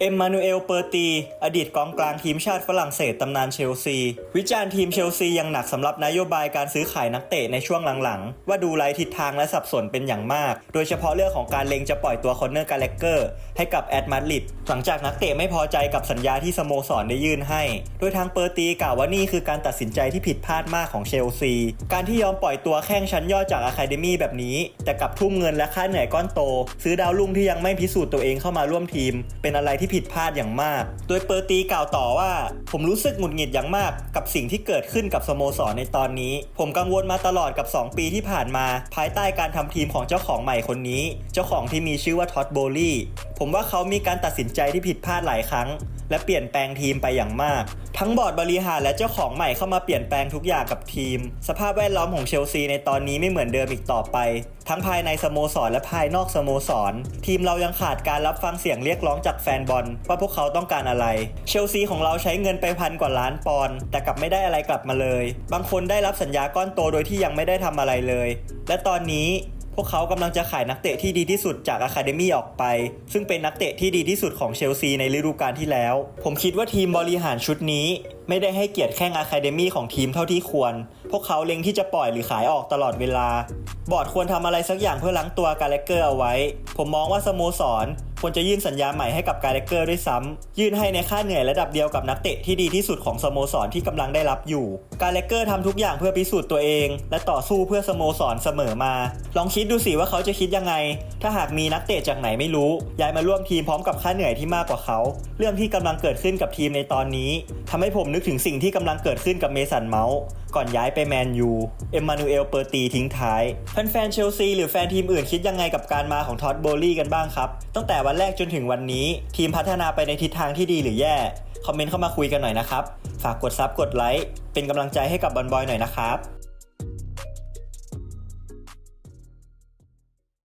เอ็มมานูเอล เปอร์ตี อดีตกองกลางทีมชาติฝรั่งเศสตำนานเชลซี วิจารณ์ทีมเชลซีย่างหนักสำหรับนโยบายการซื้อขายนักเตะในช่วงหลังๆ ว่าดูไร้ทิศทางและสับสนเป็นอย่างมาก โดยเฉพาะเรื่องของการเล็งจะปล่อยตัวคอนเนอร์กาเลกเกอร์ให้กับแอดมาดริดหลังจากนักเตะไม่พอใจกับสัญญาที่สโมสรได้ยื่นให้ โดยทางเปอร์ตีกล่าวว่านี่คือการตัดสินใจที่ผิดพลาดมากของเชลซี การที่ยอมปล่อยตัวแข้งชั้นยอดจากอะคาเดมี่แบบนี้ แต่กลับทุ่มเงินและค่าเหนื่อยก้อนโต ซื้อดาวรุ่งที่ยังไม่พิสูจน์ตัวเองเข้ามาร่วมทีม เป็นอะไรที่ผิดพลาดอย่างมาก โดยเปอร์ตีกล่าวต่อว่า ผมรู้สึกหงุดหงิดอย่างมาก กับสิ่งที่เกิดขึ้นกับสโมสรในตอนนี้ ผมกังวลมาตลอดกับ 2 ปีที่ผ่านมา ภายใต้การทำทีมของเจ้าของใหม่คนนี้ เจ้าของที่มีชื่อว่าท็อตโบลี่ผมว่าเขามีการตัดสินใจที่ผิดพลาดหลายครั้ง และเปลี่ยนแปลงทีมไปอย่างมาก ทั้งบอร์ดบริหารและเจ้าของใหม่เข้ามาเปลี่ยนแปลงทุกอย่างกับทีม สภาพแวดล้อมของเชลซีในตอนนี้ไม่เหมือนเดิมอีกต่อไป ทั้งภายในสโมสรและภายนอกสโมสร ทีมเรายังขาดการรับฟังเสียงเรียกร้องจากแฟนบอลว่าพวกเขาต้องการอะไร เชลซีของเราใช้เงินไปพันกว่าล้านปอนด์แต่กลับไม่ได้อะไรกลับมาเลย บางคนได้รับสัญญาก้อนโตโดยที่ยังไม่ได้ทำอะไรเลย และตอนนี้ พวกเขากำลังจะขายนักเตะที่ดีที่สุดจากอะคาเดมี่ออกไป ซึ่งเป็นนักเตะที่ดีที่สุดของเชลซีในฤดูกาลที่แล้ว ผมคิดว่าทีมบริหารชุดนี้ ไม่ได้ให้เกียรติแข้งอะคาเดมี่ของทีมเท่าที่ควร พวกเขาเล็งที่จะปล่อยหรือขายออกตลอดเวลา บอร์ดควรทำอะไรสักอย่างเพื่อล้างตัวกาเลเกอร์เอาไว้ ผมมองว่าสโมสร ควรจะยื่นสัญญาใหม่ให้กับกาเลเกอร์ด้วยซ้ำยื่นให้ในค่าเหนื่อยระดับเดียวกับนักเตะที่ดีที่สุดของสโมสรที่กำลังได้รับอยู่ กาเลเกอร์ทำทุกอย่างเพื่อพิสูจน์ตัวเอง และต่อสู้เพื่อสโมสรเสมอมา ลองคิดดูสิว่าเขาจะคิดยังไง ถ้าหากมีนักเตะจากไหนไม่รู้ ย้ายมาร่วมทีมพร้อมกับค่าเหนื่อยที่มากกว่าเขาเรื่องที่กำลังเกิดขึ้นกับทีมในตอนนี้ทำให้ผมนึกถึงสิ่งที่กำลังเกิดขึ้นกับเมสันเมาส์ก่อนย้ายไปแมนยูเอ็มมานูเอลเปอร์ตีทิ้งท้าย แฟนๆเชลซีหรือแฟนทีมอื่นคิดยังไงกับการมาของท็อตโบลี่กันบ้างครับ ตั้งแต่วันแรกจนถึงวันนี้ ทีมพัฒนาไปในทิศทางที่ดีหรือแย่คอมเมนต์เข้ามาคุยกันหน่อยนะครับ ฝากกดซับกดไลค์เป็นกำลังใจให้กับบอลบอยหน่อยนะครับ